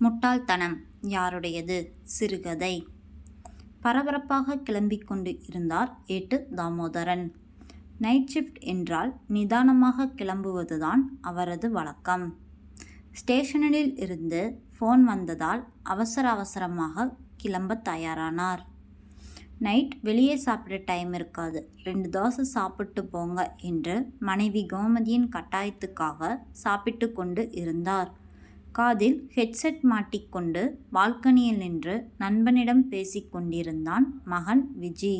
முட்டாள்தனம் யாருடையது? சிறுகதை. பரபரப்பாக கிளம்பிக் கொண்டு இருந்தார் ஏட்டு தாமோதரன். நைட் ஷிஃப்ட் என்றால் நிதானமாக கிளம்புவதுதான் அவரது வழக்கம். ஸ்டேஷனில் இருந்து ஃபோன் வந்ததால் அவசர அவசரமாக கிளம்ப தயாரானார். நைட் வெளியே சாப்பிட டைம் இருக்காது. ரெண்டு தோசை சாப்பிட்டு போங்க என்று மனைவி கோமதியின் கட்டாயத்துக்காக சாப்பிட்டு கொண்டு இருந்தார். காதில் ஹெட்செட் மாட்டிக்கொண்டு பால்கனியில் நின்று நண்பனிடம் பேசிக் கொண்டிருந்தான் மகன் விஜி.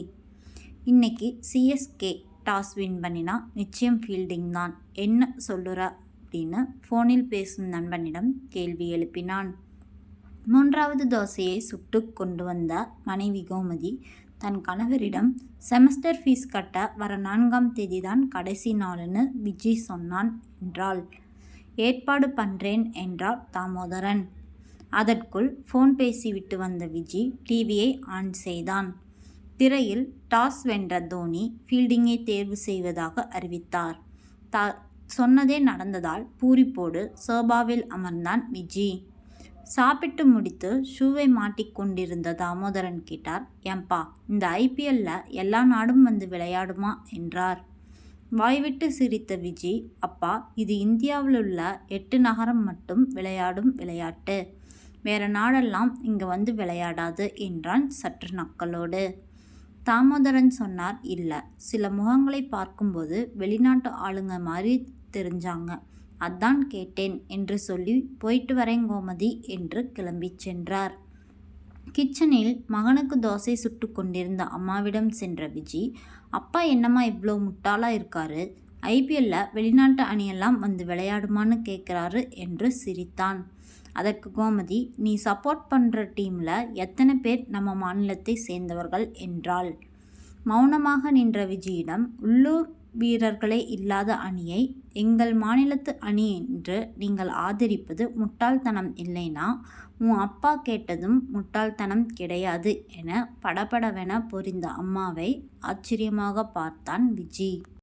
இன்னைக்கு சிஎஸ்கே டாஸ் வின் பண்ணினா நிச்சயம் ஃபீல்டிங் தான். என்ன சொல்லுற அப்படின்னு ஃபோனில் பேசும் நண்பனிடம் கேள்வி எழுப்பினான். மூன்றாவது தோசையை சுட்டு கொண்டு வந்த மனைவி கோமதி தன் கணவரிடம் செமஸ்டர் ஃபீஸ் கட்ட வர நான்காம் தேதி தான் கடைசி நாள்னு விஜி சொன்னான் என்றாள். ஏற்பாடு பண்ணுறேன் என்றார் தாமோதரன். அதற்குள் ஃபோன் பேசிவிட்டு வந்த விஜி டிவியை ஆன் செய்தான். திரையில் டாஸ் வென்ற தோனி ஃபீல்டிங்கை தேர்வு செய்வதாக அறிவித்தார். தா சொன்னதே நடந்ததால் பூரிப்போடு சோபாவில் அமர்ந்தான் விஜி. சாப்பிட்டு முடித்து ஷூவை மாட்டிக்கொண்டிருந்த தாமோதரன் கேட்டார் ஏம்பா இந்த ஐபிஎல்ல எல்லா நாடும் வந்து விளையாடுமா? என்றார். வாய்விட்டு சிரித்த விஜி அப்பா இது இந்தியாவில் உள்ள எட்டு நகரம் மட்டும் விளையாடும் விளையாட்டு. வேற நாடெல்லாம் இங்கே வந்து விளையாடாது என்றான் சற்று நக்களோடு தாமோதரன் சொன்னார் இல்லை சில முகங்களை பார்க்கும்போது வெளிநாட்டு ஆளுங்க மாதிரி தெரிஞ்சாங்க. அதான் கேட்டேன் என்று சொல்லி போயிட்டு வரேன் கோமதி என்று கிளம்பிச் சென்றார். கிச்சனில் மகனுக்கு தோசை சுட்டு கொண்டிருந்த அம்மாவிடம் சென்ற விஜி அப்பா என்னம்மா இவ்வளோ முட்டாளாக இருக்காரு? ஐபிஎல்ல வெளிநாட்டு அணியெல்லாம் வந்து விளையாடுமான்னு கேட்குறாரு என்று சிரித்தான். அதற்கு கோமதி நீ சப்போர்ட் பண்ணுற டீமில் எத்தனை பேர் நம்ம மாநிலத்தை சேர்ந்தவர்கள்? என்றாள். மௌனமாக நின்ற விஜயிடம் உள்ளூர் வீரர்களே இல்லாத அணியை எங்கள் மாநிலத்து அணி என்று நீங்கள் ஆதரிப்பது முட்டாள்தனம் இல்லைனா? உன் அப்பா கேட்டதும் முட்டாள்தனம் கிடையாது என படபடவென பொரிந்த அம்மாவை ஆச்சரியமாக பார்த்தான் விஜி.